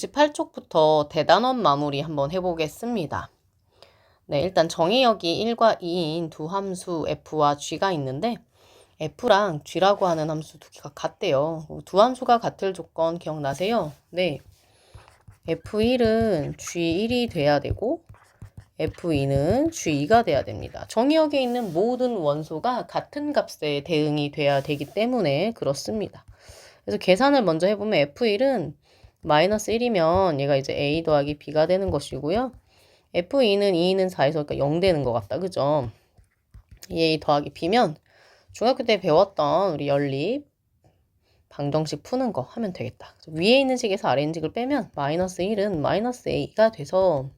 68쪽부터 대단원 마무리 한번 해보겠습니다. 네, 일단 정의역이 1과 2인 두 함수 f와 g가 있는데 f랑 g라고 하는 함수 두 개가 같대요. 두 함수가 같을 조건 기억나세요? 네. f1은 g1이 돼야 되고 f2는 g2가 돼야 됩니다. 정의역에 있는 모든 원소가 같은 값에 대응이 돼야 되기 때문에 그렇습니다. 그래서 계산을 먼저 해보면 f1은 마이너스 1이면 얘가 이제 a 더하기 b가 되는 것이고요. f2는 2는 4에서 그러니까 0 되는 것 같다. 그죠? a 더하기 b면 중학교 때 배웠던 우리 연립 방정식 푸는 거 하면 되겠다. 위에 있는 식에서 아래 있는 식을 빼면 마이너스 1은 마이너스 a가 돼서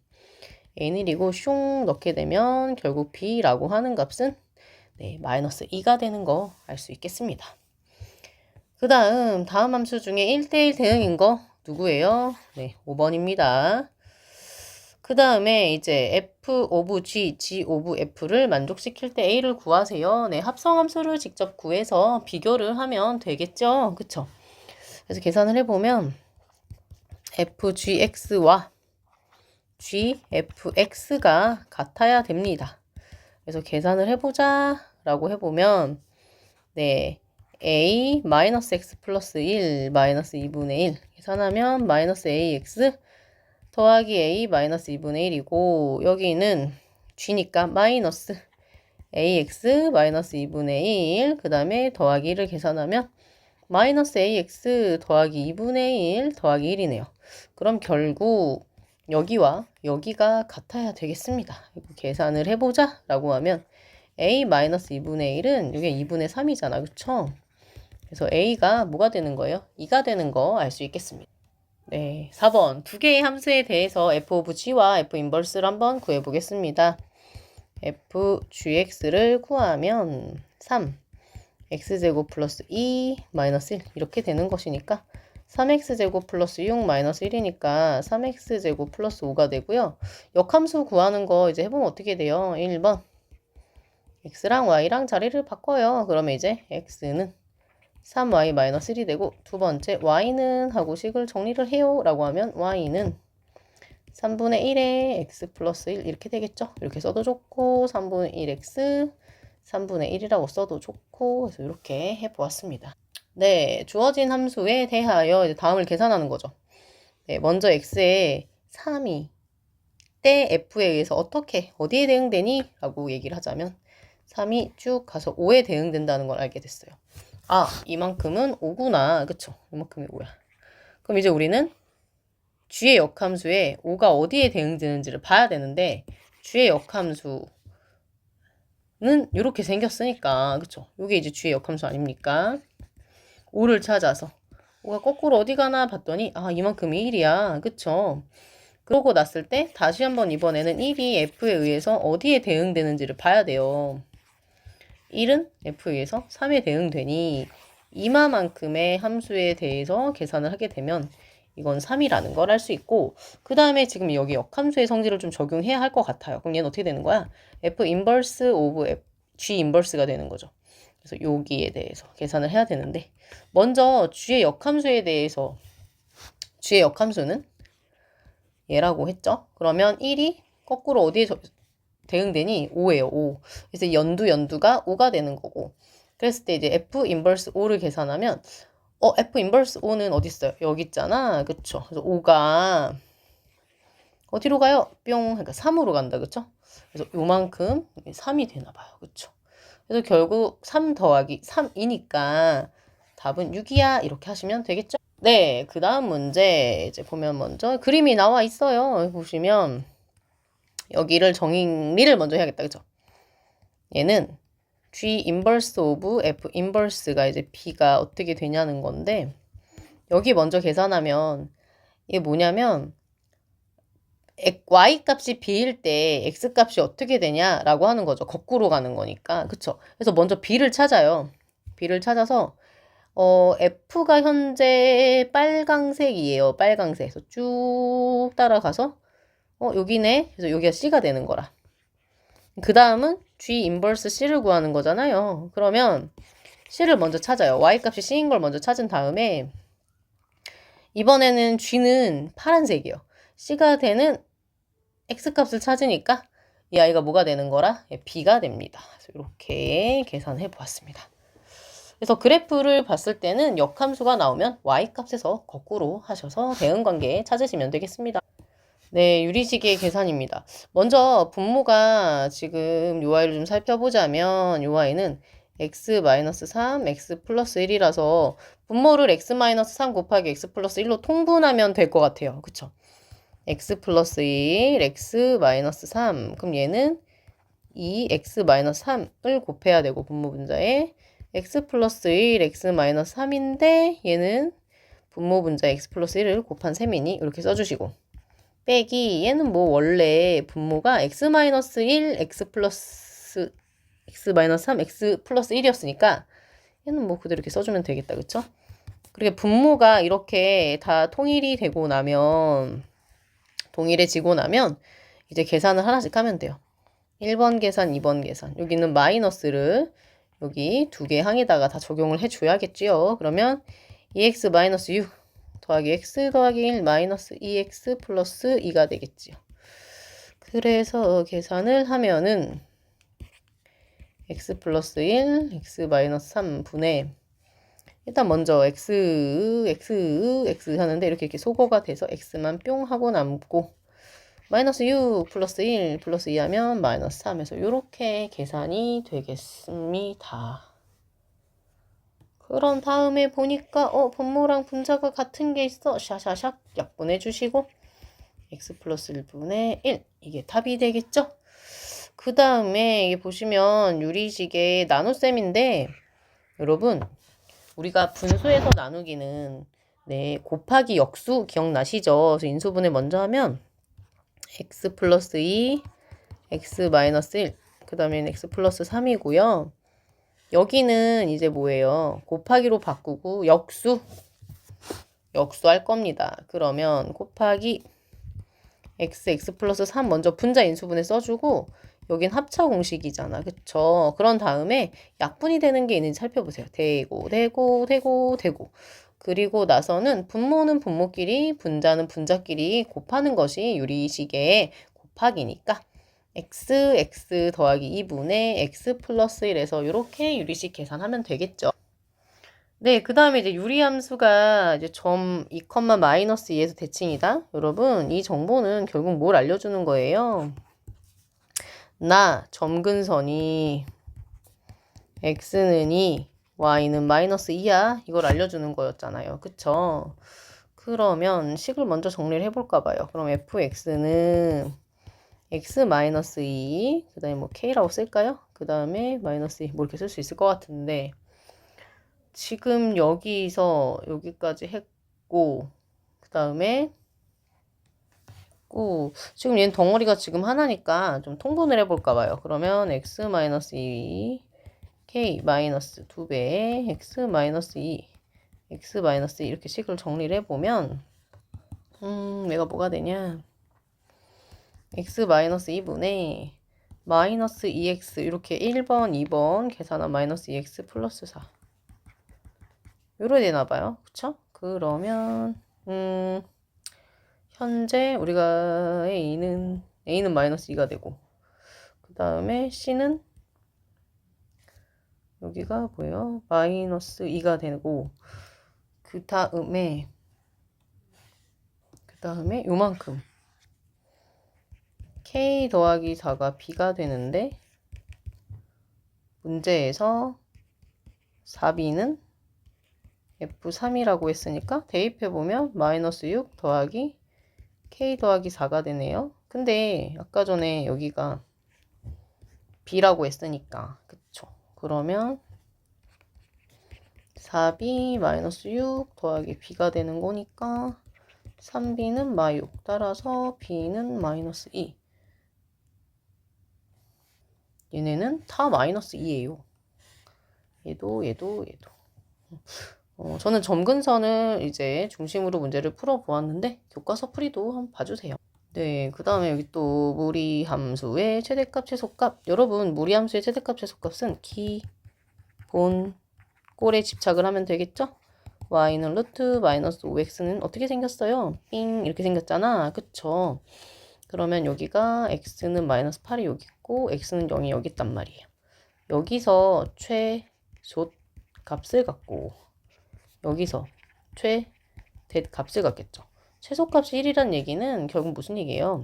n1이고 슝 넣게 되면 결국 b라고 하는 값은 네, 마이너스 2가 되는 거 알 수 있겠습니다. 그 다음 다음 함수 중에 1대1 대응인 거 누구예요? 네, 5번입니다. 그 다음에 이제 f 오브 g, g 오브 f를 만족시킬 때 a를 구하세요. 네, 합성함수를 직접 구해서 비교를 하면 되겠죠. 그쵸? 그래서 계산을 해보면 fgx와 gfx가 같아야 됩니다. 그래서 계산을 해보자 라고 해보면 네 a 마이너스 x 플러스 1 마이너스 2분의 1 계산하면 마이너스 ax 더하기 a 마이너스 2분의 1이고 여기는 g니까 마이너스 ax 마이너스 2분의 1 그 다음에 더하기 1을 계산하면 마이너스 ax 더하기 2분의 1 더하기 1이네요. 그럼 결국 여기와 여기가 같아야 되겠습니다. 계산을 해보자 라고 하면 a 마이너스 2분의 1은 이게 2분의 3이잖아. 그쵸? 그래서 a가 뭐가 되는 거예요? 2가 되는 거 알 수 있겠습니다. 네, 4번 두 개의 함수에 대해서 f of g와 f 인버스를 한번 구해 보겠습니다. f gx를 구하면 3 x제곱 플러스 2 마이너스 1 이렇게 되는 것이니까 3x제곱 플러스 6 마이너스 1이니까 3x제곱 플러스 5가 되고요. 역함수 구하는 거 이제 해보면 어떻게 돼요? 1번 x랑 y랑 자리를 바꿔요. 그러면 이제 x는 3y 마이너스 1이 되고 두 번째 y는 하고 식을 정리를 해요 라고 하면 y는 3분의 1에 x 플러스 1 이렇게 되겠죠. 이렇게 써도 좋고 3분의 1x 3분의 1이라고 써도 좋고 그래서 이렇게 해보았습니다. 네, 주어진 함수에 대하여 이제 다음을 계산하는 거죠. 네, 먼저 x에 3이 때 f에 의해서 어떻게 어디에 대응되니? 라고 얘기를 하자면 3이 쭉 가서 5에 대응된다는 걸 알게 됐어요. 아, 이만큼은 5구나. 그쵸? 이만큼이 5야. 그럼 이제 우리는 g의 역함수에 5가 어디에 대응되는지를 봐야 되는데 g의 역함수는 이렇게 생겼으니까 그쵸? 이게 이제 g의 역함수 아닙니까? 5를 찾아서 5가 거꾸로 어디 가나 봤더니 아 이만큼이 1이야. 그쵸? 그러고 났을 때 다시 한번 이번에는 1이 f에 의해서 어디에 대응되는지를 봐야 돼요. 1은 f에 의해서 3에 대응되니 이마만큼의 함수에 대해서 계산을 하게 되면 이건 3이라는 걸 알 수 있고 그 다음에 지금 여기 역함수의 성질을 좀 적용해야 할 것 같아요. 그럼 얘는 어떻게 되는 거야? f 인버스 오브 f, g 인버스가 되는 거죠. 그래서 여기에 대해서 계산을 해야 되는데 먼저 g의 역함수에 대해서 g의 역함수는 얘라고 했죠. 그러면 1이 거꾸로 어디에 대응되니 5예요. 5. 그래서 연두 연두가 5가 되는 거고 그랬을 때 이제 f 인버스 5를 계산하면 어 f 인버스 5는 어디 있어요? 여기 있잖아. 그쵸? 그래서 5가 어디로 가요? 뿅. 그러니까 3으로 간다. 그쵸? 그래서 요만큼 3이 되나 봐요. 그쵸? 그래서 결국 3 더하기 3이니까 답은 6이야. 이렇게 하시면 되겠죠? 네, 그 다음 문제 이제 보면 먼저 그림이 나와 있어요. 보시면 여기를 정의를 먼저 해야겠다. 그죠? 얘는 G 인버스 오브 F 인버스가 이제 B가 어떻게 되냐는 건데 여기 먼저 계산하면 이게 뭐냐면 y 값이 b일 때 x 값이 어떻게 되냐라고 하는 거죠. 거꾸로 가는 거니까. 그쵸? 그래서 먼저 b를 찾아요. b를 찾아서 어, f가 현재 빨강색이에요. 빨강색. 그래서 쭉 따라가서 어, 여기네. 그래서 여기가 c가 되는 거라. 그 다음은 g 인버스 c를 구하는 거잖아요. 그러면 c를 먼저 찾아요. y 값이 c인 걸 먼저 찾은 다음에 이번에는 G는 파란색이요. C가 되는 X값을 찾으니까 이 아이가 뭐가 되는 거라? 예, B가 됩니다. 그래서 이렇게 계산해 보았습니다. 그래서 그래프를 봤을 때는 역함수가 나오면 y값에서 거꾸로 하셔서 대응관계 찾으시면 되겠습니다. 네, 유리시계 계산입니다. 먼저 분모가 지금 요 아이를 좀 살펴보자면 요 아이는 x-3, x 플러스 1이라서 분모를 x-3 곱하기 x 플러스 1로 통분하면 될 것 같아요. 그쵸? x 플러스 1, x-3 그럼 얘는 2x-3을 곱해야 되고 분모 분자에 x 플러스 1, x 마이너스 3인데 얘는 분모 분자 x 플러스 1을 곱한 셈이니 이렇게 써주시고 빼기 얘는 뭐 원래 분모가 x 마이너스 1, x 플러스 x 마이너스 3, x 플러스 1이었으니까 얘는 뭐 그대로 이렇게 써주면 되겠다 그쵸? 그리고 분모가 이렇게 다 통일이 되고 나면 동일해지고 나면 이제 계산을 하나씩 하면 돼요. 1번 계산, 2번 계산. 여기는 마이너스를 여기 두 개 항에다가 다 적용을 해줘야겠지요. 그러면 2x 마이너스 6 더하기 x 더하기 1 마이너스 2x 플러스 2가 되겠지요. 그래서 계산을 하면은 x 플러스 1, x 마이너스 3분의 일단 먼저 x, x, x 하는데 이렇게 이렇게 소거가 돼서 x만 뿅 하고 남고 마이너스 6 플러스 1 플러스 2 하면 마이너스 3에서 이렇게 계산이 되겠습니다. 그런 다음에 보니까 어 분모랑 분자가 같은 게 있어 샤샤샥 약분해 주시고 x 플러스 1분의 1 이게 답이 되겠죠? 그 다음에 보시면 유리식의 나눗셈인데 여러분 우리가 분수에서 나누기는 네 곱하기 역수 기억나시죠? 그래서 인수분해 먼저 하면 x 플러스 2, x 마이너스 1, 그 다음에는 x 플러스 3이고요. 여기는 이제 뭐예요? 곱하기로 바꾸고 역수, 역수 할 겁니다. 그러면 곱하기 x, x 플러스 3 먼저 분자 인수분해 써주고 여긴 합차 공식이잖아. 그쵸? 그런 다음에 약분이 되는 게 있는지 살펴보세요. 대고, 대고, 대고, 대고. 그리고 나서는 분모는 분모끼리, 분자는 분자끼리 곱하는 것이 유리식의 곱하기니까 x, x 더하기 2분의 x 플러스 1에서 이렇게 유리식 계산하면 되겠죠. 네, 그 다음에 이제 유리함수가 이제 점 2, 마이너스 2에서 대칭이다. 여러분, 이 정보는 결국 뭘 알려주는 거예요? 나, 점근선이 x는 2, y는 마이너스 2야. 이걸 알려주는 거였잖아요. 그쵸? 그러면 식을 먼저 정리를 해볼까 봐요. 그럼 fx는 x 마이너스 2, 그 다음에 뭐 k라고 쓸까요? 그 다음에 마이너스 2, 뭐 이렇게 쓸 수 있을 것 같은데 지금 여기서 여기까지 했고 그 다음에 고 지금 얘는 덩어리가 지금 하나니까 좀 통분을 해볼까 봐요. 그러면 x 마이너스 2 k 마이너스 2배 x 마이너스 2 x 마이너스 2 이렇게 식을 정리를 해보면 음 얘가 뭐가 되냐 x 마이너스 2분의 마이너스 2x 이렇게 1번 2번 계산한 마이너스 2x 플러스 4 요래 되나 봐요 그쵸? 그러면 음 현재 우리가 a는 a는 마이너스 2가 되고 그 다음에 c는 여기가 뭐예요? 마이너스 2가 되고 그 다음에 그 다음에 요만큼 k 더하기 4가 b가 되는데 문제에서 4b는 f3이라고 했으니까 대입해보면 마이너스 6 더하기 k 더하기 4가 되네요. 근데 아까 전에 여기가 b라고 했으니까 그러면 4b 마이너스 6 더하기 b가 되는 거니까 3b는 마 6 따라서 b는 마이너스 2 얘네는 다 마이너스 2예요. 얘도 얘도 얘도 어, 저는 점근선을 이제 중심으로 문제를 풀어보았는데 교과서 풀이도 한번 봐주세요. 네, 그 다음에 여기 또 무리함수의 최대값, 최소값. 여러분, 무리함수의 최대값, 최소값은 기, 본, 꼴에 집착을 하면 되겠죠? y는 루트 마이너스 5x는 어떻게 생겼어요? 삥 이렇게 생겼잖아. 그쵸? 그러면 여기가 x는 마이너스 8이 여기 있고 x는 0이 여기 있단 말이에요. 여기서 최소 값을 갖고 여기서 최대 값을 갖겠죠. 최소값이 1이란 얘기는 결국 무슨 얘기예요?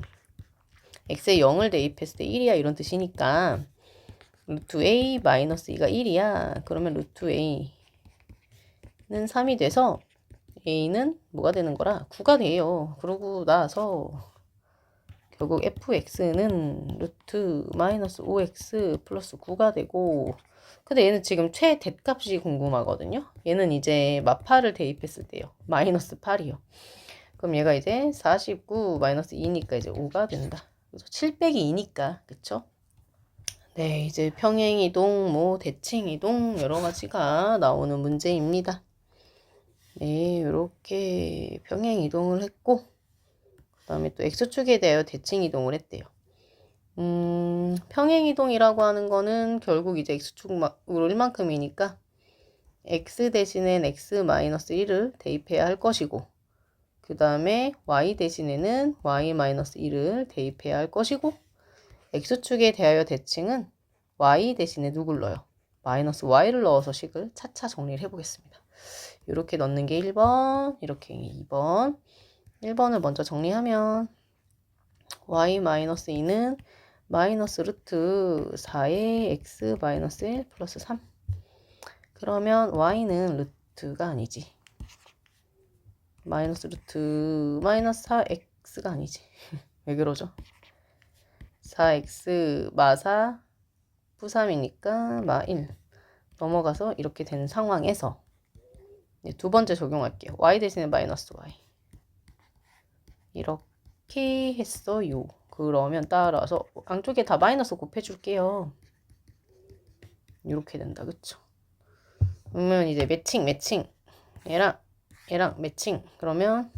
x에 0을 대입했을 때 1이야 이런 뜻이니까 루트 a 마이너스 2가 1이야. 그러면 루트 a는 3이 돼서 a는 뭐가 되는 거라? 9가 돼요. 그러고 나서 결국 fx는 루트 마이너스 5x 플러스 9가 되고 근데 얘는 지금 최대값이 궁금하거든요. 얘는 이제 마파를 대입했을 때요. 마이너스 8이요. 그럼 얘가 이제 49 마이너스 2니까 이제 5가 된다. 그래서 7 빼기 2니까 그쵸? 네, 이제 평행이동, 뭐 대칭이동 여러 가지가 나오는 문제입니다. 네, 이렇게 평행이동을 했고 그 다음에 또 x축에 대하여 대칭 이동을 했대요. 음, 평행 이동이라고 하는 거는 결국 이제 x축으로 1만큼이니까 x 대신엔 x-1을 대입해야 할 것이고 그 다음에 y 대신에는 y-1을 대입해야 할 것이고 x축에 대하여 대칭은 y 대신에 누굴 넣어요? 마이너스 y를 넣어서 식을 차차 정리를 해보겠습니다. 이렇게 넣는 게 1번, 이렇게 2번. 1번을 먼저 정리하면 y-2는 마이너스 루트 4의 x 마이너스 1 플러스 3 그러면 y는 루트가 아니지. 마이너스 루트 마이너스 4x가 아니지. 왜 그러죠? 4x 마4 부3이니까 마1 넘어가서 이렇게 된 상황에서 두 번째 적용할게요. y 대신에 마이너스 y 이렇게 했어요. 그러면 따라서 양쪽에 다 마이너스 곱해줄게요. 이렇게 된다. 그쵸? 그러면 이제 매칭 매칭 얘랑 얘랑 매칭 그러면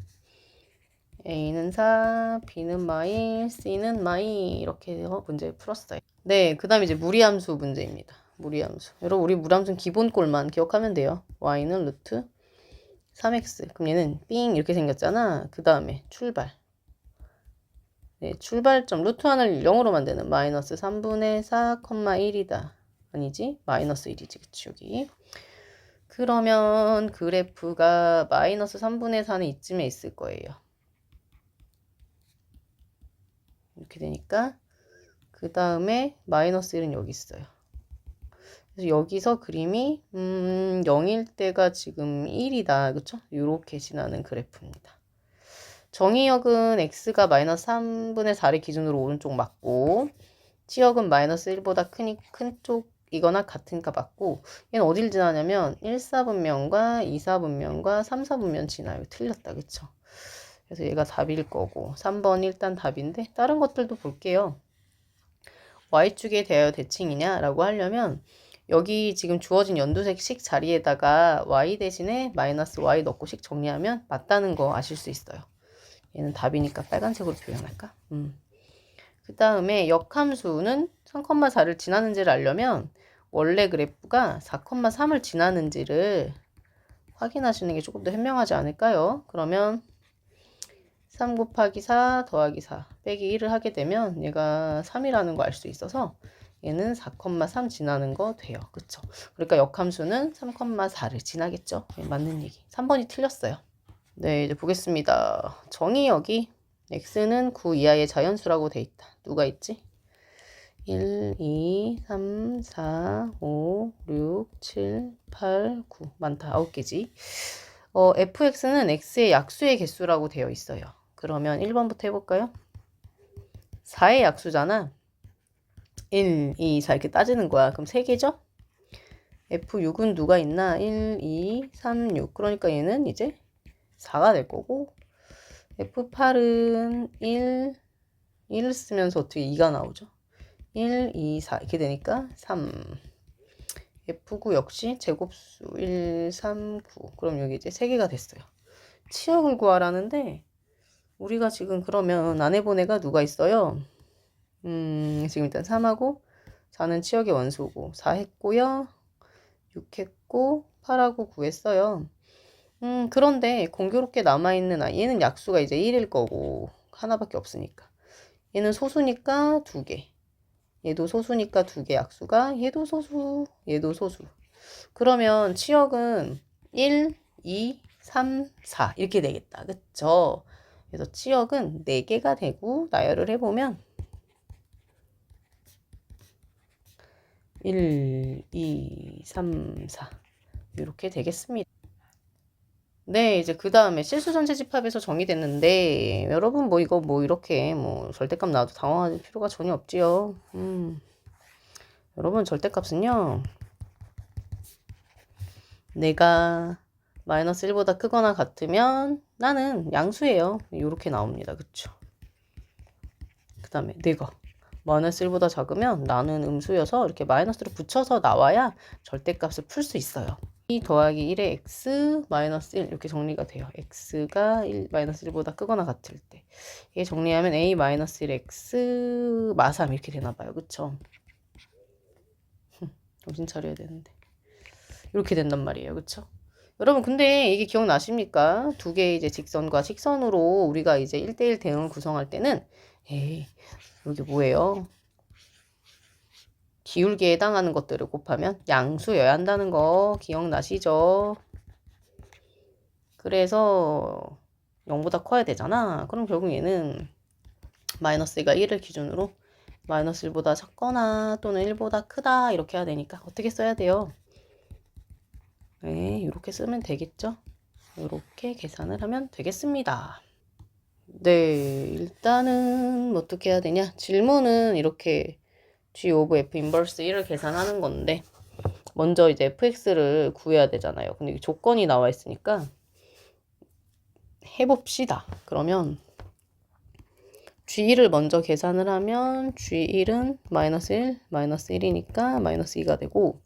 A는 4, B는 마일, C는 마이 이렇게 해서 문제 풀었어요. 네, 그 다음에 이제 무리함수 문제입니다. 무리함수. 여러분 우리 무리함수는 기본꼴만 기억하면 돼요. Y는 루트 3X. 그럼 얘는 삥 이렇게 생겼잖아. 그 다음에 출발. 네, 출발점 루트 하나를 0으로 만드는 마이너스 3분의 4, 1이다. 아니지? 마이너스 1이지. 그치, 여기. 그러면 그래프가 마이너스 3분의 4는 이쯤에 있을 거예요. 이렇게 되니까 그 다음에 마이너스 1은 여기 있어요. 그래서 여기서 그림이 음, 0일 때가 지금 1이다. 그쵸? 이렇게 지나는 그래프입니다. 정의역은 x가 마이너스 3분의 4를 기준으로 오른쪽 맞고 치역은 마이너스 1보다 크니 큰 쪽이거나 같으니까 맞고 얘는 어딜 지나냐면 1, 4분면과 2, 4분면과 3, 4분면 지나요. 틀렸다. 그쵸? 그래서 얘가 답일 거고 3번 일단 답인데 다른 것들도 볼게요. y축에 대하여 대칭이냐 라고 하려면 여기 지금 주어진 연두색 식 자리에다가 y 대신에 마이너스 y 넣고 식 정리하면 맞다는 거 아실 수 있어요. 얘는 답이니까 빨간색으로 표현할까? 음. 그 다음에 역함수는 3,4를 지나는지를 알려면 원래 그래프가 4,3을 지나는지를 확인하시는 게 조금 더 현명하지 않을까요? 그러면 3 곱하기 4 더하기 4 빼기 1을 하게 되면 얘가 3이라는 거 알 수 있어서 얘는 4,3 지나는 거 돼요. 그쵸? 그러니까 역함수는 3,4를 지나겠죠? 네, 맞는 얘기. 3번이 틀렸어요. 네, 이제 보겠습니다. 정의역이 x는 9 이하의 자연수라고 돼 있다. 누가 있지? 1, 2, 3, 4, 5, 6, 7, 8, 9. 많다. 9개지. 어, fx는 x의 약수의 개수라고 되어 있어요. 그러면 1번부터 해볼까요? 4의 약수잖아. 1, 2, 4 이렇게 따지는 거야. 그럼 3개죠? F6은 누가 있나? 1, 2, 3, 6. 그러니까 얘는 이제 4가 될 거고 F8은 1, 1을 쓰면서 어떻게 2가 나오죠? 1, 2, 4 이렇게 되니까 3. F9 역시 제곱수 1, 3, 9. 그럼 여기 이제 3개가 됐어요. 치역을 구하라는데 우리가 지금 그러면 안 해본 애가 누가 있어요? 음, 지금 일단 3하고 4는 치역의 원소고 4 했고요. 6 했고 8하고 9 했어요. 음, 그런데 공교롭게 남아있는 아이, 얘는 약수가 이제 1일 거고, 하나밖에 없으니까. 얘는 소수니까 두 개. 얘도 소수니까 두개 약수가, 얘도 소수, 얘도 소수. 그러면 치역은 1, 2, 3, 4 이렇게 되겠다. 그쵸? 그래서 치역은 4개가 되고 나열을 해보면 1, 2, 3, 4 이렇게 되겠습니다. 네, 이제 그 다음에 실수 전체 집합에서 정의됐는데 여러분 뭐 이거 뭐 이렇게 뭐 절대값 나와도 당황할 필요가 전혀 없지요. 음. 여러분 절대값은요. 내가 마이너스 1보다 크거나 같으면 나는 양수예요. 이렇게 나옵니다. 그쵸? 그 다음에 내가 마이너스 1보다 작으면 나는 음수여서 이렇게 마이너스를 붙여서 나와야 절대값을 풀 수 있어요. 2 더하기 1의 x 마이너스 1 이렇게 정리가 돼요. x가 1 마이너스 1보다 크거나 같을 때 이게 정리하면 a 마이너스 1 x 마삼 이렇게 되나 봐요. 그쵸? 정신 차려야 되는데 이렇게 된단 말이에요. 그쵸? 여러분 근데 이게 기억나십니까? 두 개의 이제 직선과 직선으로 우리가 이제 1대1 대응을 구성할 때는 에이 여기 뭐예요? 기울기에 해당하는 것들을 곱하면 양수여야 한다는 거 기억나시죠? 그래서 0보다 커야 되잖아. 그럼 결국 얘는 마이너스 2가 1을 기준으로 마이너스 1보다 작거나 또는 1보다 크다 이렇게 해야 되니까 어떻게 써야 돼요? 네, 이렇게 쓰면 되겠죠? 이렇게 계산을 하면 되겠습니다. 네, 일단은 어떻게 해야 되냐? 질문은 이렇게 g 오브 f 인버스 1을 계산하는 건데 먼저 이제 fx를 구해야 되잖아요. 근데 조건이 나와 있으니까 해봅시다. 그러면 g1을 먼저 계산을 하면 g1은 마이너스 1, 마이너스 1이니까 마이너스 2가 되고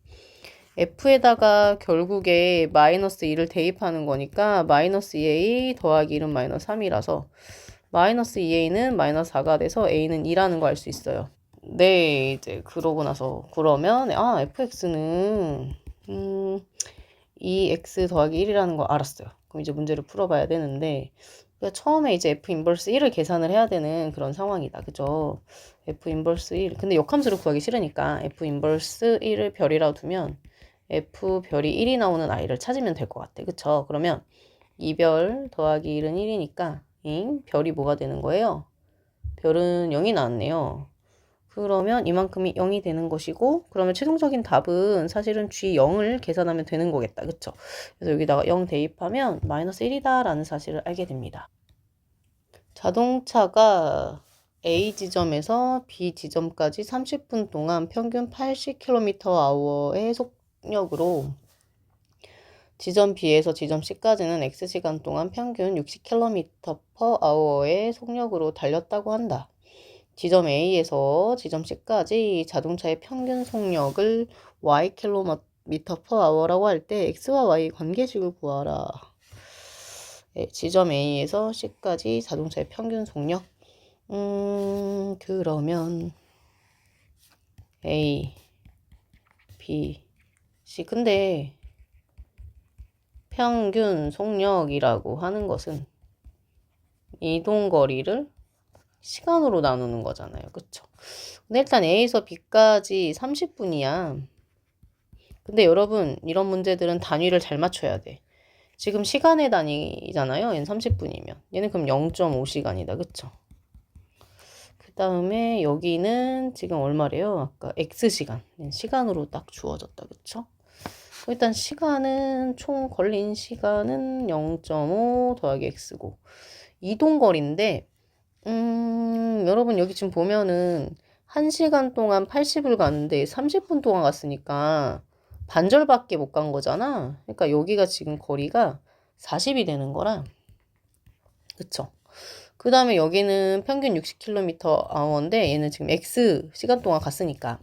f에다가 결국에 마이너스 2를 대입하는 거니까 마이너스 2a 더하기 1은 마이너스 3이라서 마이너스 2a는 마이너스 4가 돼서 a는 2라는 거 알 수 있어요. 네, 이제 그러고 나서 그러면 아 fx는 음 2x 더하기 1이라는 거 알았어요. 그럼 이제 문제를 풀어봐야 되는데 처음에 이제 f 인버스 1을 계산을 해야 되는 그런 상황이다. 그죠? f 인버스 1. 근데 역함수를 구하기 싫으니까 f 인버스 1을 별이라고 두면 f 별이 1이 나오는 아이를 찾으면 될 것 같아. 그쵸? 그러면 2별 더하기 1은 1이니까 잉? 별이 뭐가 되는 거예요? 별은 0이 나왔네요. 그러면 이만큼이 0이 되는 것이고 그러면 최종적인 답은 사실은 G0을 계산하면 되는 거겠다. 그쵸? 그래서 여기다가 0 대입하면 마이너스 1이다 라는 사실을 알게 됩니다. 자동차가 A 지점에서 B 지점까지 30분 동안 평균 80km/h의 속 력으로 지점 B에서 지점 C까지는 X시간 동안 평균 60km/h의 속력으로 달렸다고 한다. 지점 A에서 지점 C까지 자동차의 평균 속력을 ykm/h라고 할 때 x와 y 관계식을 구하라. 네, 지점 A에서 C까지 자동차의 평균 속력. 음, 그러면 A, B, C. 근데 평균 속력이라고 하는 것은 이동 거리를 시간으로 나누는 거잖아요. 그쵸? 근데 일단 A에서 B까지 30분이야. 근데 여러분, 이런 문제들은 단위를 잘 맞춰야 돼. 지금 시간의 단위잖아요. 얘는 30분이면. 얘는 그럼 0.5시간이다. 그쵸? 그 다음에 여기는 지금 얼마래요? 아까 X시간. 시간으로 딱 주어졌다. 그쵸? 일단 시간은 총 걸린 시간은 0.5 더하기 X고 이동 거리인데 음, 여러분 여기 지금 보면은 1시간 동안 80을 갔는데 30분 동안 갔으니까 반절밖에 못 간 거잖아. 그러니까 여기가 지금 거리가 40이 되는 거라. 그쵸? 그 다음에 여기는 평균 60km/h인데 얘는 지금 x 시간 동안 갔으니까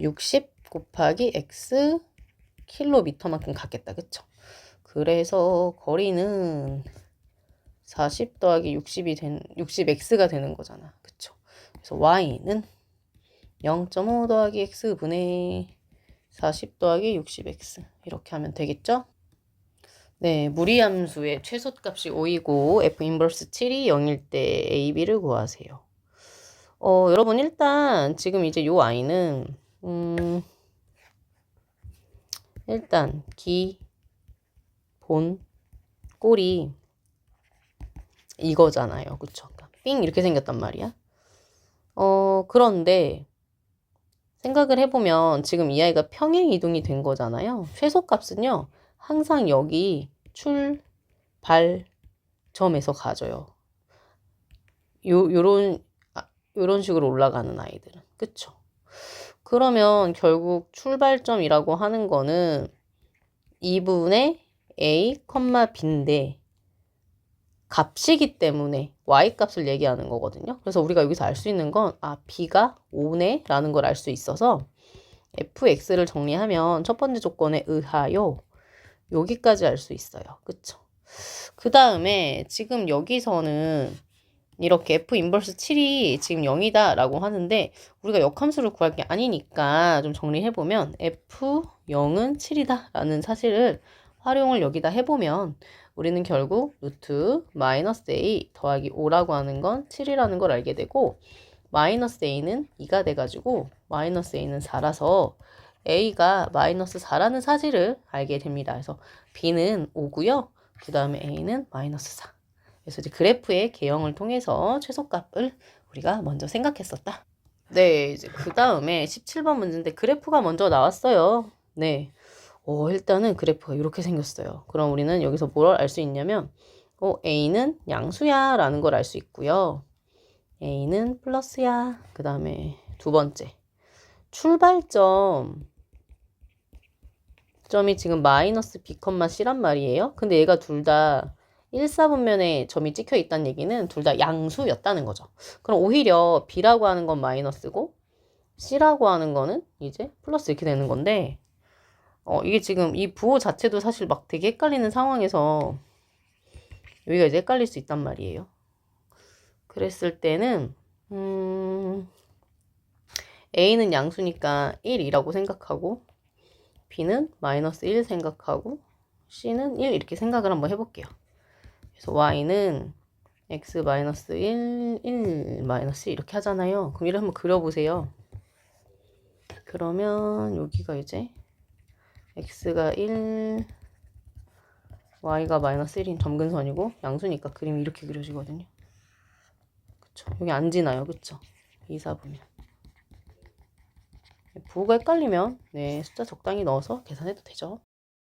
60 곱하기 x 킬로미터만큼 갔겠다. 그쵸? 그래서 거리는 40 더하기 60이 된, 60x가 되는 거잖아. 그쵸? 그래서 y는 0.5 더하기 x분의 40 더하기 60x. 이렇게 하면 되겠죠? 네, 무리함수의 최소값이 5이고 f 인버스 7이 0일 때 a, b를 구하세요. 어, 여러분 일단 지금 이제 요 i는 음, 일단 기, 본, 꼴이 이거잖아요. 그쵸? 그러니까 삥 이렇게 생겼단 말이야. 어, 그런데 생각을 해보면 지금 이 아이가 평행 이동이 된 거잖아요. 최소값은요. 항상 여기 출발점에서 가져요. 요, 요런, 아, 요런 식으로 올라가는 아이들은. 그쵸? 그러면 결국 출발점이라고 하는 거는 2분의 a, b인데 값이기 때문에 y 값을 얘기하는 거거든요. 그래서 우리가 여기서 알 수 있는 건 아, b가 5네 라는 걸 알 수 있어서 fx를 정리하면 첫 번째 조건에 의하여 여기까지 알 수 있어요. 그쵸? 그 다음에 지금 여기서는 이렇게 f 인버스 7이 지금 0이다 라고 하는데 우리가 역함수를 구할 게 아니니까 좀 정리해보면 f 0은 7이다 라는 사실을 활용을 여기다 해보면 우리는 결국 루트 마이너스 a 더하기 5라고 하는 건 7이라는 걸 알게 되고 마이너스 a는 2가 돼가지고 마이너스 a는 4라서 a가 마이너스 4라는 사실을 알게 됩니다. 그래서 b는 5고요. 그 다음에 a는 마이너스 4. 그래서 이제 그래프의 개형을 통해서 최소값을 우리가 먼저 생각했었다. 네, 이제 그 다음에 17번 문제인데 그래프가 먼저 나왔어요. 네. 어, 일단은 그래프가 이렇게 생겼어요. 그럼 우리는 여기서 뭘 알 수 있냐면, 어, A는 양수야 라는 걸 알 수 있고요. A는 플러스야. 그 다음에 두 번째. 출발점. 점이 지금 마이너스 B, C란 말이에요. 근데 얘가 둘 다 1, 4분면에 점이 찍혀 있다는 얘기는 둘 다 양수였다는 거죠. 그럼 오히려 B라고 하는 건 마이너스고 C라고 하는 거는 이제 플러스 이렇게 되는 건데 어, 이게 지금 이 부호 자체도 사실 막 되게 헷갈리는 상황에서 여기가 이제 헷갈릴 수 있단 말이에요. 그랬을 때는, 음, A는 양수니까 1이라고 생각하고, B는 마이너스 1 생각하고, C는 1 이렇게 생각을 한번 해볼게요. 그래서 Y는 X 마이너스 1, 1 마이너스 이렇게 하잖아요. 그럼 이를 한번 그려보세요. 그러면 여기가 이제 x가 1, y가 마이너스 1인 점근선이고 양수니까 그림이 이렇게 그려지거든요. 그쵸? 여기 안 지나요. 그쵸? 2, 4분면. 부호가 헷갈리면 네 숫자 적당히 넣어서 계산해도 되죠.